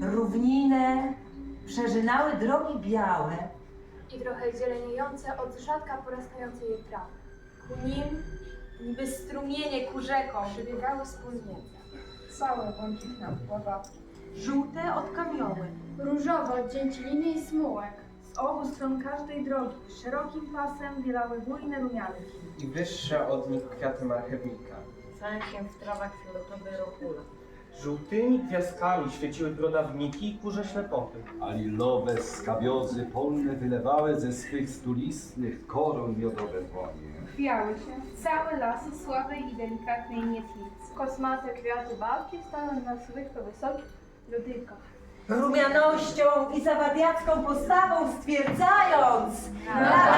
Równine przeżynały drogi białe, i trochę zieleniejące od rzadka porastającej jej trawy. Ku nim, niby strumienie ku rzekom, Przybiegały wspólnice. całe błękitne pławawki. żółte od kamioły, Różowe od dzięciliny i smułek. Z obu stron każdej drogi szerokim pasem bielały bujne rumianki. i wyższe od nich kwiaty marchewnika. Się w trawach fioletowy rokula. Żółtymi gwiazdkami świeciły brodawniki i kurze ślepoty. a lilowe skabiozy polne wylewały ze swych stulistnych koron miodowe dłonie. Chwiały się całe lasy słabej i delikatnej mietnicy. Kosmate kwiaty babki stały na zwykle wysokich lodykach. Rumianością i zawadiacką postawą stwierdzając nadaną